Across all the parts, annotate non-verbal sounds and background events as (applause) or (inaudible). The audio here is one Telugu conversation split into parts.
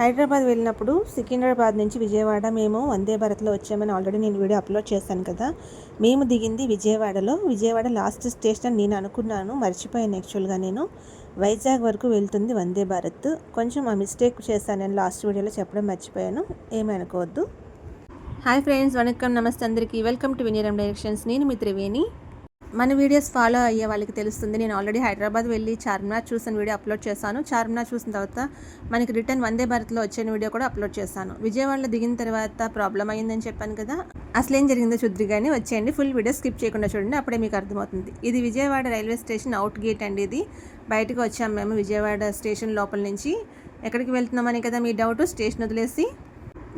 హైదరాబాద్ వెళ్ళినప్పుడు సికింద్రాబాద్ నుంచి విజయవాడ మేము వందే భారత్లో వచ్చామని ఆల్రెడీ నేను వీడియో అప్లోడ్ చేశాను కదా. మేము దిగింది విజయవాడలో. విజయవాడ లాస్ట్ స్టేషన్ నేను అనుకున్నాను మర్చిపోయాను యాక్చువల్గా నేను. వైజాగ్ వరకు వెళ్తుంది వందే భారత్. కొంచెం ఆ మిస్టేక్ చేశాను నేను లాస్ట్ వీడియోలో చెప్పడం మర్చిపోయాను. ఏమీ అనుకోవద్దు. హాయ్ ఫ్రెండ్స్ వణకం నమస్తే అందరికీ. వెల్కమ్ టు వినీరం డైరెక్షన్స్. నేను మీ త్రివేణి. మన వీడియోస్ ఫాలో అయ్యే వాళ్ళకి తెలుస్తుంది. నేను ఆల్రెడీ హైదరాబాద్ వెళ్ళి చార్మినార్ చూసిన వీడియో అప్లోడ్ చేశాను. చార్మినార్ చూసిన తర్వాత మనకి రిటర్న్ వందే భారత్లో వచ్చిన వీడియో కూడా అప్లోడ్ చేశాను. విజయవాడలో దిగిన తర్వాత ప్రాబ్లం అయిందని చెప్పాను కదా అసలు ఏం జరిగిందో చూద్దరు కానీ వచ్చేయండి. ఫుల్ వీడియో స్కిప్ చేయకుండా చూడండి అప్పుడే మీకు అర్థమవుతుంది. ఇది Vijayawada railway station out gate అండి ఇది. బయటకు వచ్చాము మేము విజయవాడ స్టేషన్ లోపల నుంచి. ఎక్కడికి వెళ్తున్నామని కదా మీ డౌట్? స్టేషన్ వదిలేసి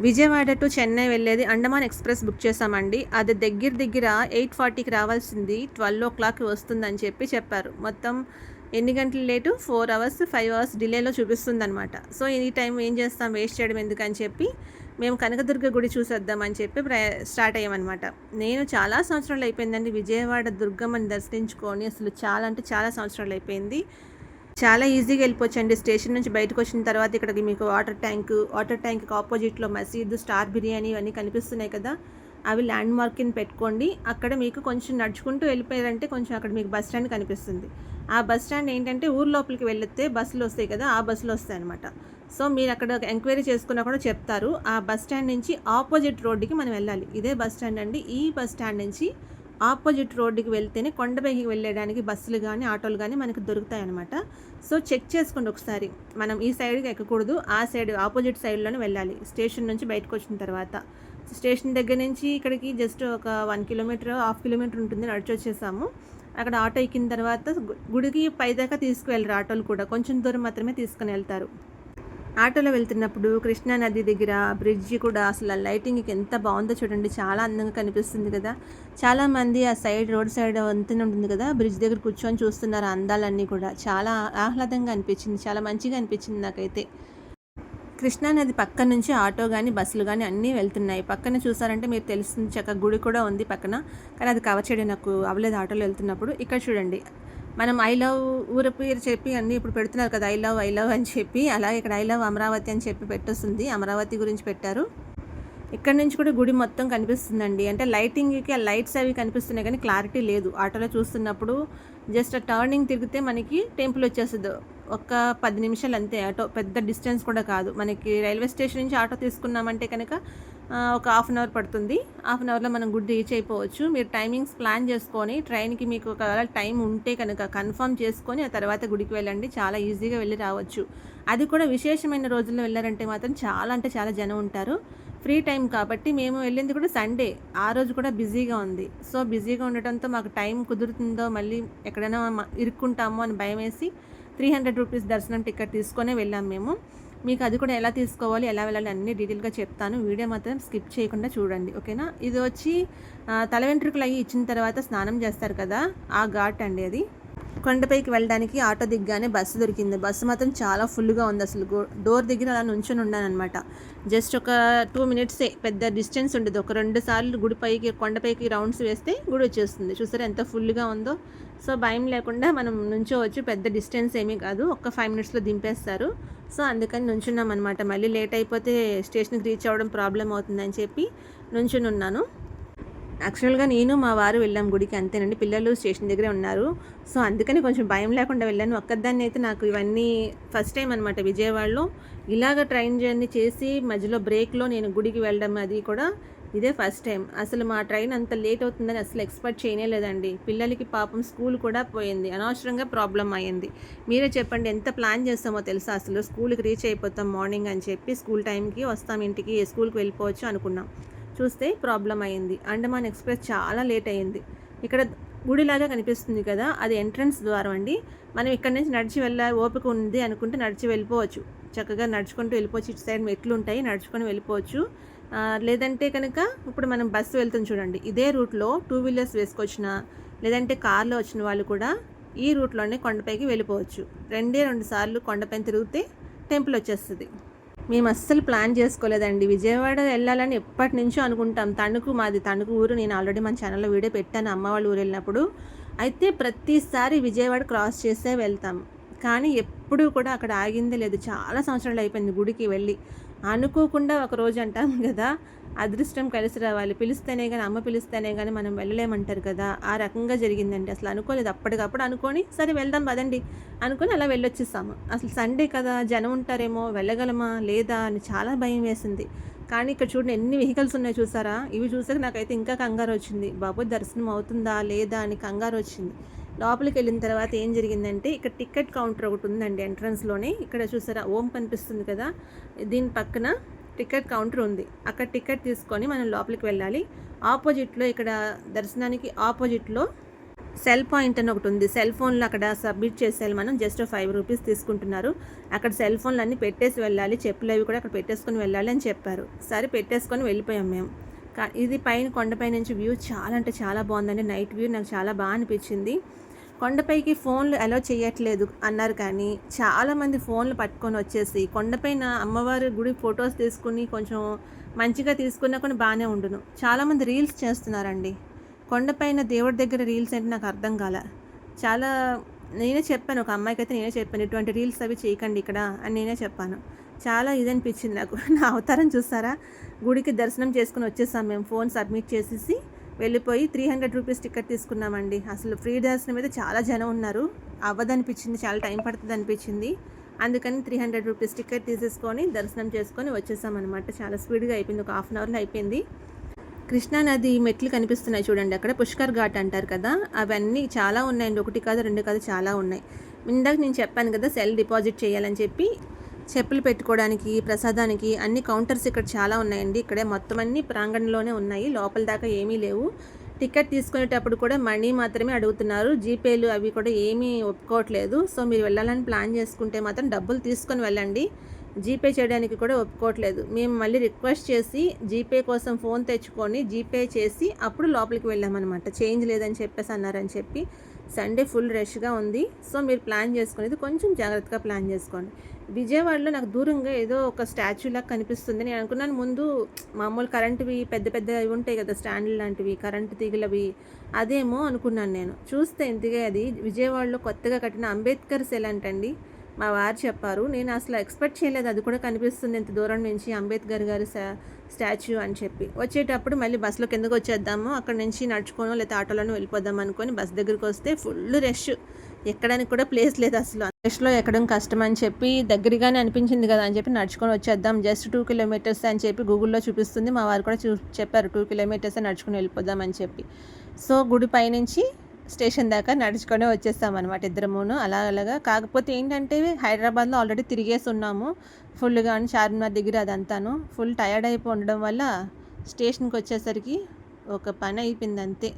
విజయవాడ టు చెన్నై వెళ్ళేది అండమాన్ ఎక్స్ప్రెస్ బుక్ చేసామండి అది దగ్గర దగ్గర ఎయిట్ ఫార్టీకి రావాల్సింది ట్వెల్వ్ ఓ క్లాక్ వస్తుందని చెప్పి చెప్పారు. మొత్తం ఎన్ని గంటలు late? Four hours five hours డిలేలో చూపిస్తుంది అనమాట సో ఈ టైం ఏం చేస్తాం? వేస్ట్ చేయడం ఎందుకని చెప్పి మేము కనకదుర్గ గుడి చూసేద్దామని చెప్పి స్టార్ట్ అయ్యామన్నమాట. నేను చాలా సంవత్సరాలు అయిపోయిందండి విజయవాడ దుర్గమ్మని దర్శించుకొని. అసలు చాలా అంటే చాలా సంవత్సరాలు అయిపోయింది. చాలా ఈజీగా వెళ్ళిపోవచ్చండి. స్టేషన్ నుంచి బయటకు వచ్చిన తర్వాత ఇక్కడికి మీకు వాటర్ ట్యాంక్ వాటర్ ట్యాంక్కి ఆపోజిట్లో మసీదు స్టార్ బిర్యానీ ఇవన్నీ కనిపిస్తున్నాయి కదా. అవి ల్యాండ్ మార్కింగ్ పెట్టుకోండి. అక్కడ మీకు కొంచెం నడుచుకుంటూ వెళ్ళిపోయారంటే కొంచెం అక్కడ మీకు బస్ స్టాండ్ కనిపిస్తుంది. ఆ బస్ స్టాండ్ ఏంటంటే ఊరు లోపలికి వెళితే బస్సులు వస్తాయి కదా ఆ బస్సులు వస్తాయి అనమాట సో మీరు అక్కడ ఎంక్వైరీ చేసుకున్నా కూడా చెప్తారు. ఆ బస్ స్టాండ్ నుంచి ఆపోజిట్ రోడ్డుకి మనం వెళ్ళాలి. ఇదే బస్ స్టాండ్ అండి. ఈ బస్ స్టాండ్ నుంచి ఆపోజిట్ రోడ్డుకి వెళ్తేనే కొండపైకి వెళ్ళడానికి బస్సులు కానీ ఆటోలు కానీ మనకు దొరుకుతాయి అనమాట సో చెక్ చేసుకోండి ఒకసారి. మనం ఈ సైడ్కి ఎక్కకూడదు. ఆ సైడ్ ఆపోజిట్ సైడ్లోనే వెళ్ళాలి. స్టేషన్ నుంచి బయటకు వచ్చిన తర్వాత. స్టేషన్ దగ్గర నుంచి ఇక్కడికి జస్ట్ ఒక వన్ కిలోమీటర్ హాఫ్ కిలోమీటర్ ఉంటుంది. నడిచి వచ్చేసాము. అక్కడ ఆటో ఎక్కిన తర్వాత గుడికి పైదాకా తీసుకువెళ్ళరు ఆటోలు కూడా. కొంచెం దూరం మాత్రమే తీసుకుని వెళ్తారు. ఆటోలో వెళ్తున్నప్పుడు కృష్ణా నది దగ్గర బ్రిడ్జి కూడా అసలు లైటింగ్కి ఎంత బాగుందో చూడండి. చాలా అందంగా కనిపిస్తుంది కదా. చాలామంది ఆ సైడ్ రోడ్ సైడ్ వంతెన ఉంటుంది కదా. బ్రిడ్జ్ దగ్గర కూర్చొని చూస్తున్నారు అందాలన్నీ కూడా. చాలా ఆహ్లాదంగా అనిపించింది. చాలా మంచిగా అనిపించింది నాకైతే. కృష్ణా నది పక్క నుంచి ఆటో కానీ బస్సులు కానీ అన్నీ వెళ్తున్నాయి. పక్కన చూసారంటే మీరు తెలుస్తుంది చక్క గుడి కూడా ఉంది పక్కన. కానీ అది కవర్ చేయడం నాకు అవ్వలేదు ఆటోలో వెళ్తున్నప్పుడు. ఇక్కడ చూడండి. మనం ఐ లవ్ ఊరి పేరు చెప్పి అన్నీ ఇప్పుడు పెడుతున్నారు కదా ఐ లవ్ ఐ లవ్ అని చెప్పి అలాగే ఇక్కడ ఐ లవ్ అమరావతి అని చెప్పి పెట్టొస్తుంది అమరావతి గురించి పెట్టారు. ఇక్కడ నుంచి కూడా గుడి మొత్తం కనిపిస్తుందండి. అంటే లైటింగ్కి ఆ లైట్స్ అవి కనిపిస్తున్నాయి కానీ క్లారిటీ లేదు. ఆటోలో చూస్తున్నప్పుడు జస్ట్ ఆ టర్నింగ్ తిరిగితే మనకి టెంపుల్ వచ్చేస్తుంది. ఒక పది నిమిషాలు అంతే ఆటో పెద్ద డిస్టెన్స్ కూడా కాదు. మనకి రైల్వే స్టేషన్ నుంచి ఆటో తీసుకున్నామంటే కనుక ఒక హాఫ్ అన్ అవర్ పడుతుంది. హాఫ్ అన్ అవర్లో మనం గుడ్ రీచ్ అయిపోవచ్చు. మీరు టైమింగ్స్ ప్లాన్ చేసుకొని ట్రైన్కి మీకు ఒకవేళ టైం ఉంటే కనుక కన్ఫర్మ్ చేసుకొని ఆ తర్వాత గుడికి వెళ్ళండి. చాలా ఈజీగా వెళ్ళి రావచ్చు. అది కూడా విశేషమైన రోజుల్లో వెళ్ళారంటే మాత్రం చాలా అంటే చాలా జనం ఉంటారు. ఫ్రీ టైం కాబట్టి మేము వెళ్ళింది కూడా సండే ఆ రోజు కూడా బిజీగా ఉంది. సో బిజీగా ఉండటంతో మాకు టైం కుదురుతుందో మళ్ళీ ఎక్కడైనా ఇరుక్కుంటామో అని భయం వేసి త్రీ హండ్రెడ్ రూపీస్ దర్శనం టికెట్ తీసుకొని వెళ్ళాం మేము. మీకు అది కూడా ఎలా తీసుకోవాలి ఎలా వెళ్ళాలి అన్ని డీటెయిల్గా చెప్తాను. వీడియో మాత్రం స్కిప్ చేయకుండా చూడండి ఓకేనా? ఇది వచ్చి తల వెంట్రుకలు అయ్యి ఇచ్చిన తర్వాత స్నానం చేస్తారు కదా ఆ ఘాట్ అండి అది. కొండపైకి వెళ్ళడానికి ఆటో దిగ్గానే బస్సు దొరికింది. బస్సు మాత్రం చాలా ఫుల్గా ఉంది అసలు. డోర్ దగ్గర అలా నుంచొని ఉన్నానమాట జస్ట్ ఒక టూ మినిట్సే పెద్ద డిస్టెన్స్ ఉండదు. ఒక రెండు సార్లు గుడిపైకి కొండపైకి రౌండ్స్ వేస్తే గుడి వచ్చేస్తుంది. చూసారా ఎంత ఫుల్గా ఉందో? సో భయం లేకుండా మనం నుంచోవచ్చు పెద్ద డిస్టెన్స్ ఏమీ కాదు. ఒక ఫైవ్ మినిట్స్లో దింపేస్తారు. సో అందుకని నుంచున్నాం అనమాట మళ్ళీ లేట్ అయిపోతే స్టేషన్కి రీచ్ అవ్వడం ప్రాబ్లం అవుతుందని చెప్పి నుంచునున్నాను. యాక్చువల్గా నేను మా వారు వెళ్ళాం గుడికి అంతేనండి. పిల్లలు స్టేషన్ దగ్గరే ఉన్నారు. సో అందుకని కొంచెం భయం లేకుండా వెళ్ళాను. ఒక్కదాన్ని అయితే నాకు ఇవన్నీ ఫస్ట్ టైం అనమాట విజయవాడలో. ఇలాగ ట్రైన్ జర్నీ చేసి మధ్యలో బ్రేక్లో నేను గుడికి వెళ్ళడం అది కూడా ఇదే ఫస్ట్ టైం అసలు మా ట్రైన్ అంత లేట్ అవుతుందని అసలు ఎక్స్పెక్ట్ చేయలేదండి పిల్లలకి పాపం స్కూల్ కూడా పోయింది. అనవసరంగా ప్రాబ్లం అయ్యింది. మీరే చెప్పండి ఎంత ప్లాన్ చేస్తామో తెలుసా? అసలు స్కూల్కి రీచ్ అయిపోతాం మార్నింగ్ అని చెప్పి స్కూల్ టైంకి వస్తాం ఇంటికి స్కూల్కి వెళ్ళిపోవచ్చు అనుకున్నాం. చూస్తే ప్రాబ్లం అయింది అండమాన్ ఎక్స్ప్రెస్ చాలా లేట్ అయింది ఇక్కడ గుడిలాగా కనిపిస్తుంది కదా అది ఎంట్రన్స్ ద్వారం అండి. మనం ఇక్కడ నుంచి నడిచి వెళ్ళ ఓపిక ఉంది అనుకుంటే నడిచి వెళ్ళిపోవచ్చు. చక్కగా నడుచుకుంటూ వెళ్ళిపోవచ్చు. ఇటు సైడ్ మెట్లు ఉంటాయి నడుచుకొని వెళ్ళిపోవచ్చు. లేదంటే కనుక ఇప్పుడు మనం బస్సు వెళ్తుంది చూడండి. ఇదే రూట్లో టూ వీలర్స్ వేసుకొచ్చిన లేదంటే కార్లో వచ్చిన వాళ్ళు కూడా ఈ రూట్లోనే కొండపైకి వెళ్ళిపోవచ్చు. రెండే రెండు సార్లు కొండపైన తిరిగితే టెంపుల్ వచ్చేస్తుంది. మేము అస్సలు ప్లాన్ చేసుకోలేదండి. విజయవాడ వెళ్ళాలని ఎప్పటి నుంచో అనుకుంటాం. తణుకు మాది తణుకు ఊరు. నేను ఆల్రెడీ మన ఛానల్లో వీడియో పెట్టాను. అమ్మ వాళ్ళ ఊరు వెళ్ళినప్పుడు. అయితే ప్రతిసారి విజయవాడ క్రాస్ చేసే వెళ్తాం. కానీ ఎప్పుడూ కూడా అక్కడ ఆగిందే లేదు. చాలా సంవత్సరాలు అయిపోయింది గుడికి వెళ్ళి. అనుకోకుండా ఒక రోజు అంటాం కదా అదృష్టం కలిసి రావాలి. పిలిస్తేనే కానీ అమ్మ పిలిస్తేనే కానీ మనం వెళ్ళలేమంటారు కదా. ఆ రకంగా జరిగిందండి. అసలు అనుకోలేదు. అప్పటికప్పుడు అనుకొని సరే వెళ్దాం పదండి అనుకొని అలా వెళ్ళొచ్చేసాము. అసలు సండే కదా జనం ఉంటారేమో వెళ్ళగలమా లేదా అని చాలా భయం వేసింది. కానీ ఇక్కడ చూడండి ఎన్ని వెహికల్స్ ఉన్నాయో చూసారా? ఇవి చూసాక నాకైతే ఇంకా కంగారు వచ్చింది బాబు దర్శనం అవుతుందా లేదా అని కంగారు వచ్చింది లోపలికి వెళ్ళిన తర్వాత ఏం జరిగిందంటే ఇక్కడ టికెట్ కౌంటర్ ఒకటి ఉందండి ఎంట్రన్స్లోనే. ఇక్కడ చూసారా ఓం కనిపిస్తుంది కదా? దీని పక్కన టికెట్ కౌంటర్ ఉంది. అక్కడ టికెట్ తీసుకొని మనం లోపలికి వెళ్ళాలి. ఆపోజిట్లో ఇక్కడ దర్శనానికి ఆపోజిట్లో సెల్ పాయింట్ అని ఒకటి ఉంది. సెల్ ఫోన్లు అక్కడ సబ్మిట్ చేసేయాలి మనం. జస్ట్ ఫైవ్ రూపీస్ తీసుకుంటున్నారు. అక్కడ సెల్ ఫోన్లు అన్నీ పెట్టేసి వెళ్ళాలి. చెప్పులు అవి కూడా అక్కడ పెట్టేసుకొని వెళ్ళాలి అని చెప్పారు. సరే పెట్టేసుకొని వెళ్ళిపోయాం మేము. ఇది పైన కొండపై నుంచి వ్యూ చాలా అంటే చాలా బాగుందండి. నైట్ వ్యూ నాకు చాలా బాగా అనిపించింది. కొండపైకి ఫోన్లు అలో చేయట్లేదు అన్నారు కానీ చాలామంది ఫోన్లు పట్టుకొని వచ్చేసి కొండపైన అమ్మవారి గుడి ఫొటోస్ తీసుకుని కొంచెం మంచిగా తీసుకున్నా కూడా బాగానే ఉండును. చాలామంది రీల్స్ చేస్తున్నారండి. కొండపైన దేవుడి దగ్గర రీల్స్ అంటే నాకు అర్థం కాల. చాలా నేనే చెప్పాను ఒక అమ్మాయికి అయితే నేనే చెప్పాను ఇటువంటి రీల్స్ అవి చేయకండి ఇక్కడ అని నేనే చెప్పాను. చాలా ఇది అనిపించింది నాకు. (laughs) నా అవతారం చూస్తారా? గుడికి దర్శనం చేసుకుని వచ్చేసాం మేము ఫోన్ సబ్మిట్ చేసేసి వెళ్ళిపోయి త్రీ హండ్రెడ్ రూపీస్ టికెట్ తీసుకున్నామండి. అసలు ఫ్రీ దర్శనం అయితే చాలా జనం ఉన్నారు. అవ్వదనిపించింది చాలా టైం పడుతుంది అనిపించింది. అందుకని త్రీ హండ్రెడ్ రూపీస్ టికెట్ తీసేసుకొని దర్శనం చేసుకొని వచ్చేసామన్నమాట. చాలా స్పీడ్గా అయిపోయింది ఒక హాఫ్ అన్ అవర్లో అయిపోయింది. కృష్ణానది మెట్లు కనిపిస్తున్నాయి చూడండి అక్కడ పుష్కర్ ఘాట్ అంటారు కదా అవన్నీ చాలా ఉన్నాయండి. ఒకటి కాదు రెండు కాదు చాలా ఉన్నాయి. ఇందాక నేను చెప్పాను కదా సెల్ డిపాజిట్ చేయాలని చెప్పి చెప్పులు పెట్టుకోవడానికి ప్రసాదానికి అన్ని కౌంటర్స్ ఇక్కడ చాలా ఉన్నాయండి. ఇక్కడే మొత్తం అన్ని ప్రాంగణంలోనే ఉన్నాయి. లోపల దాకా ఏమీ లేవు. టికెట్ తీసుకునేటప్పుడు కూడా మనీ మాత్రమే అడుగుతున్నారు. జీపేలు అవి కూడా ఏమీ ఒప్పుకోవట్లేదు. సో మీరు వెళ్ళాలని ప్లాన్ చేసుకుంటే మాత్రం డబ్బులు తీసుకొని వెళ్ళండి. జీపే చేయడానికి కూడా ఒప్పుకోవట్లేదు. మేము మళ్ళీ రిక్వెస్ట్ చేసి జీపే కోసం ఫోన్ తెచ్చుకొని జీపే చేసి అప్పుడు లోపలికి వెళ్ళామన్నమాట. చేంజ్ లేదని చెప్పేసి అన్నారని చెప్పి. సండే ఫుల్ రష్గా ఉంది. సో మీరు ప్లాన్ చేసుకునేది కొంచెం జాగ్రత్తగా ప్లాన్ చేసుకోండి. విజయవాడలో నాకు దూరంగా ఏదో ఒక స్టాచ్యూ లాగా కనిపిస్తుంది. నేను అనుకున్నాను ముందు మామూలు కరెంటువి పెద్ద పెద్ద ఇవి ఉంటాయి కదా స్టాండ్లు లాంటివి కరెంటు తీగలవి అదేమో అనుకున్నాను నేను. చూస్తే ఇంతగా అది విజయవాడలో కొత్తగా కట్టిన అంబేద్కర్ సెల్ అంటండి. మా వారు చెప్పారు నేను అసలు ఎక్స్పెక్ట్ చేయలేదు అది కూడా కనిపిస్తుంది ఇంత దూరం నుంచి. అంబేద్కర్ గారు స్టాచ్యూ అని చెప్పి. వచ్చేటప్పుడు మళ్ళీ బస్సులో కిందకు వచ్చేద్దాము అక్కడ నుంచి నడుచుకోను లేకపోతే ఆటోలోనూ వెళ్ళిపోదాం అనుకొని బస్ దగ్గరికి వస్తే ఫుల్ రష్. ఎక్కడానికి కూడా ప్లేస్ లేదు అసలు. రష్లో ఎక్కడం కష్టం అని చెప్పి దగ్గరగానే అనిపించింది కదా అని చెప్పి నడుచుకొని వచ్చేద్దాం జస్ట్ టూ కిలోమీటర్స్ అని చెప్పి గూగుల్లో చూపిస్తుంది. మా వారు కూడా చూ చెప్పారు టూ కిలోమీటర్స్ నడుచుకొని వెళ్ళిపోదాం అని చెప్పి. సో గుడి పైనుంచి స్టేషన్ దాకా నడుచుకొని వచ్చేస్తాం అనమాట ఇద్దరమును. అలా అలాగా. కాకపోతే ఏంటంటే హైదరాబాద్లో ఆల్రెడీ తిరిగేసి ఉన్నాము. ఫుల్గా చార్మినార్ దగ్గర అదంతాను. ఫుల్ టయర్డ్ అయిపోయి ఉండడం వల్ల స్టేషన్కి వచ్చేసరికి ఒక పని అయిపోయింది అంతే.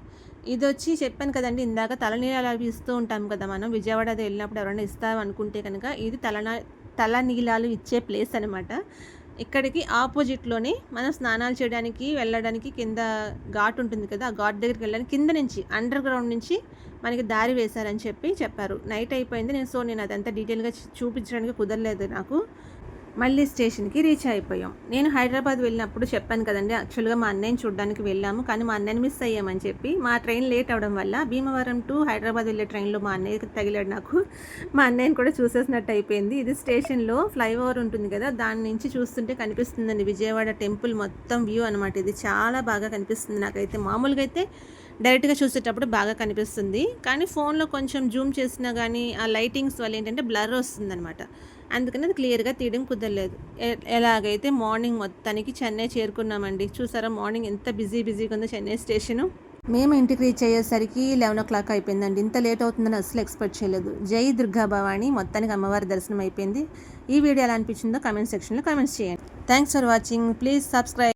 ఇది వచ్చి చెప్పాను కదండి ఇందాక తలనీళ్ళు అవి ఇస్తూ ఉంటాం కదా మనం. విజయవాడ అది వెళ్ళినప్పుడు ఎవరైనా ఇస్తాం అనుకుంటే కనుక ఇది తలనా తల నీలాలు ఇచ్చే ప్లేస్ అనమాట ఇక్కడికి ఆపోజిట్లోనే మనం స్నానాలు చేయడానికి వెళ్ళడానికి కింద ఘాట్ ఉంటుంది కదా ఆ ఘాట్ దగ్గరికి వెళ్ళడానికి కింద నుంచి అండర్ గ్రౌండ్ నుంచి మనకి దారి వేశారని చెప్పి చెప్పారు. నైట్ అయిపోయింది. నేను సో నేను అదంతా డీటెయిల్గా చూపించడానికి కుదరలేదు నాకు. మళ్ళీ స్టేషన్కి రీచ్ అయిపోయాం. నేను హైదరాబాద్ వెళ్ళినప్పుడు చెప్పాను కదండి యాక్చువల్గా మా అన్నయ్యని చూడడానికి వెళ్ళాము కానీ మా అన్నయ్యని మిస్ అయ్యామని చెప్పి మా ట్రైన్ లేట్ అవడం వల్ల భీమవరం టు హైదరాబాద్ వెళ్ళే ట్రైన్లో మా అన్నయ్యకి తగిలాడు నాకు. మా అన్నయ్యని కూడా చూసేసినట్టు అయిపోయింది. ఇది స్టేషన్లో ఫ్లైఓవర్ ఉంటుంది కదా దాని నుంచి చూస్తుంటే కనిపిస్తుందండి విజయవాడ టెంపుల్ మొత్తం వ్యూ అనమాట ఇది చాలా బాగా కనిపిస్తుంది నాకైతే. మామూలుగా అయితే డైరెక్ట్గా చూసేటప్పుడు బాగా కనిపిస్తుంది. కానీ ఫోన్లో కొంచెం జూమ్ చేసినా కానీ ఆ లైటింగ్స్ వల్ల ఏంటంటే బ్లర్ వస్తుందన్నమాట. అందుకని అది క్లియర్గా తీయడం కుదరలేదు. ఎలాగైతే మార్నింగ్ మొత్తానికి చెన్నై చేరుకున్నామండి చూసారా మార్నింగ్ ఎంత బిజీ బిజీగా ఉందో చెన్నై స్టేషను మేము ఇంటికి రీచ్ అయ్యేసరికి లెవెన్ ఓ క్లాక్ అయిపోయిందండి. ఇంత లేట్ అవుతుందని అసలు ఎక్స్పెక్ట్ చేయలేదు. జై దుర్గా భవాని మొత్తానికి అమ్మవారి దర్శనం అయిపోయింది. ఈ వీడియో ఎలా అనిపించిందో కమెంట్ సెక్షన్లో కమెంట్స్ చేయండి. Thanks for watching please subscribe